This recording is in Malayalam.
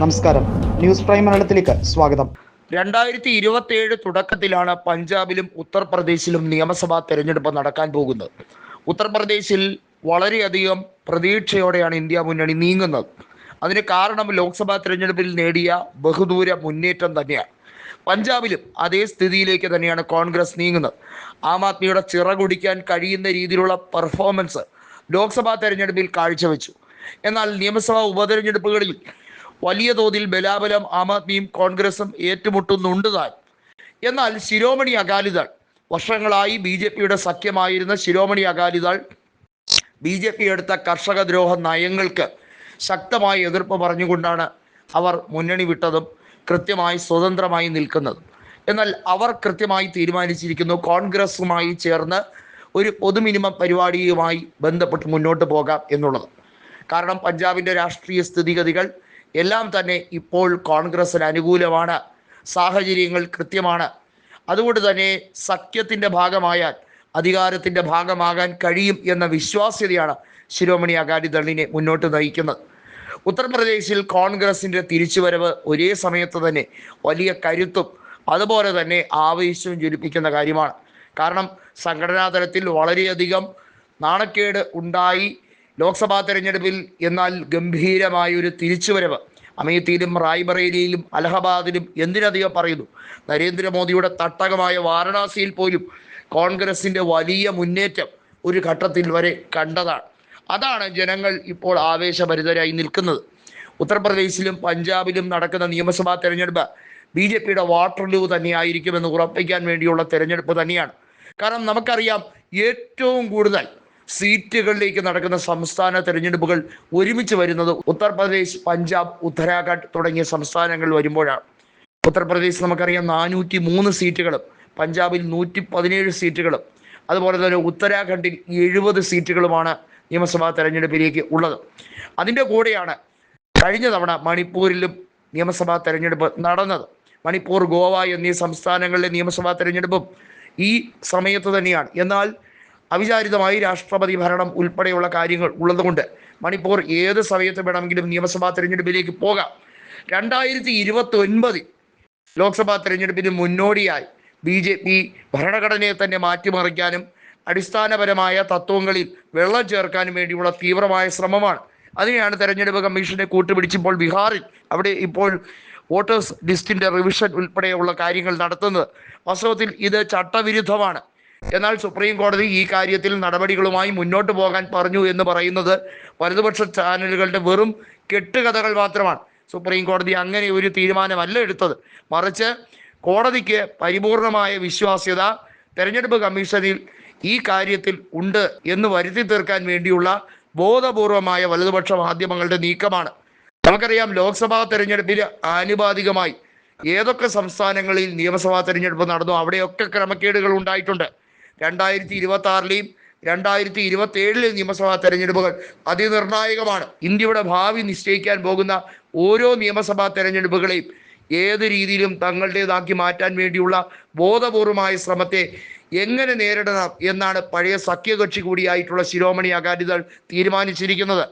നമസ്കാരം. ന്യൂസ് പ്രൈം മലയാളത്തിലേക്ക് സ്വാഗതം. രണ്ടായിരത്തി ഇരുപത്തി ഏഴ് തുടക്കത്തിലാണ് പഞ്ചാബിലും ഉത്തർപ്രദേശിലും നിയമസഭാ തെരഞ്ഞെടുപ്പ് നടക്കാൻ പോകുന്നത്. ഉത്തർപ്രദേശിൽ വളരെയധികം പ്രതീക്ഷയോടെയാണ് ഇന്ത്യ മുന്നണി നീങ്ങുന്നത്. അതിന് കാരണം ലോക്സഭാ തെരഞ്ഞെടുപ്പിൽ നേടിയ ബഹുദൂര മുന്നേറ്റം തന്നെയാണ്. പഞ്ചാബിലും അതേ സ്ഥിതിയിലേക്ക് തന്നെയാണ് കോൺഗ്രസ് നീങ്ങുന്നത്. ആം ആദ്മിയുടെ ചിറകുടിക്കാൻ കഴിയുന്ന രീതിയിലുള്ള പെർഫോമൻസ് ലോക്സഭാ തെരഞ്ഞെടുപ്പിൽ കാഴ്ചവെച്ചു. എന്നാൽ നിയമസഭാ ഉപതെരഞ്ഞെടുപ്പുകളിൽ വലിയ തോതിൽ ബലാബലം ആം ആദ്മിയും കോൺഗ്രസും ഏറ്റുമുട്ടുന്നുണ്ട് താൻ. എന്നാൽ ശിരോമണി അകാലിദൾ വർഷങ്ങളായി ബി ജെ പിയുടെ സഖ്യമായിരുന്ന Shiromani Akali Dal B J P എടുത്ത കർഷക ദ്രോഹ നയങ്ങൾക്ക് ശക്തമായ എതിർപ്പ് പറഞ്ഞുകൊണ്ടാണ് അവർ മുന്നണി വിട്ടതും കൃത്യമായി സ്വതന്ത്രമായി നിൽക്കുന്നത്. എന്നാൽ അവർ കൃത്യമായി തീരുമാനിച്ചിരിക്കുന്നു കോൺഗ്രസുമായി ചേർന്ന് ഒരു പൊതുമിനിമം പരിപാടിയുമായി ബന്ധപ്പെട്ട് മുന്നോട്ട് പോകാം എന്നുള്ളത്. കാരണം പഞ്ചാബിന്റെ രാഷ്ട്രീയ സ്ഥിതിഗതികൾ എല്ലാം തന്നെ ഇപ്പോൾ കോൺഗ്രസിന് അനുകൂലമാണ്. സാഹചര്യങ്ങൾ കൃത്യമാണ്. അതുകൊണ്ട് തന്നെ സഖ്യത്തിന്റെ ഭാഗമായാൽ അധികാരത്തിന്റെ ഭാഗമാകാൻ കഴിയും എന്ന വിശ്വാസ്യതയാണ് ശിരോമണി അകാലി ദളിനെ മുന്നോട്ട് നയിക്കുന്നത്. ഉത്തർപ്രദേശിൽ കോൺഗ്രസിന്റെ തിരിച്ചുവരവ് ഒരേ സമയത്ത് തന്നെ വലിയ കരുത്തും അതുപോലെ തന്നെ ആവേശവും ജ്വലിപ്പിക്കുന്ന കാര്യമാണ്. കാരണം സംഘടനാ തലത്തിൽ വളരെയധികം നാണക്കേട് ഉണ്ടായി. ലോക്സഭാ തെരഞ്ഞെടുപ്പിൽ എന്നാൽ ഗംഭീരമായ ഒരു തിരിച്ചുവരവ്. അമേത്തിയിലും റായ്ബറേലിയിലും അലഹബാദിലും എന്തിനധികം പറയുന്നു? നരേന്ദ്രമോദിയുടെ തട്ടകമായ വാരണാസിയിൽ പോലും കോൺഗ്രസിന്റെ വലിയ മുന്നേറ്റം ഒരു ഘട്ടത്തിൽ വരെ കണ്ടതാണ്. അതാണ് ജനങ്ങൾ ഇപ്പോൾ ആവേശഭരിതരായി നിൽക്കുന്നത്. ഉത്തർപ്രദേശിലും പഞ്ചാബിലും നടക്കുന്ന നിയമസഭാ തെരഞ്ഞെടുപ്പ് ബി ജെ പിയുടെ വാട്ടർലൂ തന്നെയായിരിക്കുമെന്ന് ഉറപ്പിക്കാൻ വേണ്ടിയുള്ള തെരഞ്ഞെടുപ്പ് തന്നെയാണ്. കാരണം നമുക്കറിയാം ഏറ്റവും കൂടുതൽ സീറ്റുകളിലേക്ക് നടക്കുന്ന സംസ്ഥാന തെരഞ്ഞെടുപ്പുകൾ ഒരുമിച്ച് വരുന്നത് ഉത്തർപ്രദേശ് പഞ്ചാബ് ഉത്തരാഖണ്ഡ് തുടങ്ങിയ സംസ്ഥാനങ്ങൾ വരുമ്പോഴാണ്. ഉത്തർപ്രദേശ് നമുക്കറിയാം നാനൂറ്റി മൂന്ന് സീറ്റുകളും പഞ്ചാബിൽ നൂറ്റി പതിനേഴ് സീറ്റുകളും അതുപോലെ തന്നെ ഉത്തരാഖണ്ഡിൽ എഴുപത് സീറ്റുകളുമാണ് നിയമസഭാ തെരഞ്ഞെടുപ്പിലേക്ക് ഉള്ളത്. അതിന്റെ കൂടെയാണ് കഴിഞ്ഞ തവണ മണിപ്പൂരിലും നിയമസഭാ തെരഞ്ഞെടുപ്പ് നടന്നത്. മണിപ്പൂർ ഗോവ എന്നീ സംസ്ഥാനങ്ങളിലെ നിയമസഭാ തെരഞ്ഞെടുപ്പും ഈ സമയത്ത് തന്നെയാണ്. എന്നാൽ അവിചാരിതമായി രാഷ്ട്രപതി ഭരണം ഉൾപ്പെടെയുള്ള കാര്യങ്ങൾ ഉള്ളതുകൊണ്ട് മണിപ്പൂർ ഏത് സമയത്ത് വേണമെങ്കിലും നിയമസഭാ തെരഞ്ഞെടുപ്പിലേക്ക് പോകാം. രണ്ടായിരത്തി ഇരുപത്തി ഒൻപതിൽ ലോക്സഭാ തെരഞ്ഞെടുപ്പിന് മുന്നോടിയായി ബി ജെ പി ഭരണഘടനയെ തന്നെ മാറ്റിമറിക്കാനും അടിസ്ഥാനപരമായ തത്വങ്ങളിൽ വെള്ളം ചേർക്കാനും വേണ്ടിയുള്ള തീവ്രമായ ശ്രമമാണ്. അതിനെയാണ് തെരഞ്ഞെടുപ്പ് കമ്മീഷനെ കൂട്ടുപിടിച്ചിപ്പോൾ ബീഹാറിൽ അവിടെ ഇപ്പോൾ വോട്ടേഴ്സ് ലിസ്റ്റിന്റെ റിവിഷൻ ഉൾപ്പെടെയുള്ള കാര്യങ്ങൾ നടത്തുന്നത്. വാസ്തവത്തിൽ ഇത് ചട്ടവിരുദ്ധമാണ്. എന്നാൽ സുപ്രീം കോടതി ഈ കാര്യത്തിൽ നടപടികളുമായി മുന്നോട്ട് പോകാൻ പറഞ്ഞു എന്ന് പറയുന്നത് വലതുപക്ഷ ചാനലുകളുടെ വെറും കെട്ടുകഥകൾ മാത്രമാണ്. സുപ്രീം കോടതി അങ്ങനെ ഒരു തീരുമാനമല്ല എടുത്തത്. മറിച്ച് കോടതിക്ക് പരിപൂർണമായ വിശ്വാസ്യത തെരഞ്ഞെടുപ്പ് കമ്മീഷനിൽ ഈ കാര്യത്തിൽ ഉണ്ട് എന്ന് വരുത്തി തീർക്കാൻ വേണ്ടിയുള്ള ബോധപൂർവമായ വലതുപക്ഷ മാധ്യമങ്ങളുടെ നീക്കമാണ്. നമുക്കറിയാം ലോക്സഭാ തെരഞ്ഞെടുപ്പിന് ആനുപാതികമായി ഏതൊക്കെ സംസ്ഥാനങ്ങളിൽ നിയമസഭാ തെരഞ്ഞെടുപ്പ് നടന്നു അവിടെയൊക്കെ ക്രമക്കേടുകൾ ഉണ്ടായിട്ടുണ്ട്. രണ്ടായിരത്തി ഇരുപത്തി ആറിലെയും രണ്ടായിരത്തി ഇരുപത്തി ഏഴിലെയും നിയമസഭാ തെരഞ്ഞെടുപ്പുകൾ അതിനിർണായകമാണ്. ഇന്ത്യയുടെ ഭാവി നിശ്ചയിക്കാൻ പോകുന്ന ഓരോ നിയമസഭാ തെരഞ്ഞെടുപ്പുകളെയും ഏത് രീതിയിലും തങ്ങളുടേതാക്കി മാറ്റാൻ വേണ്ടിയുള്ള ബോധപൂർവമായ ശ്രമത്തെ എങ്ങനെ നേരിടണം എന്നാണ് പഴയ സഖ്യകക്ഷി കൂടിയായിട്ടുള്ള ശിരോമണി അകാലിദൾ തീരുമാനിച്ചിരിക്കുന്നത്.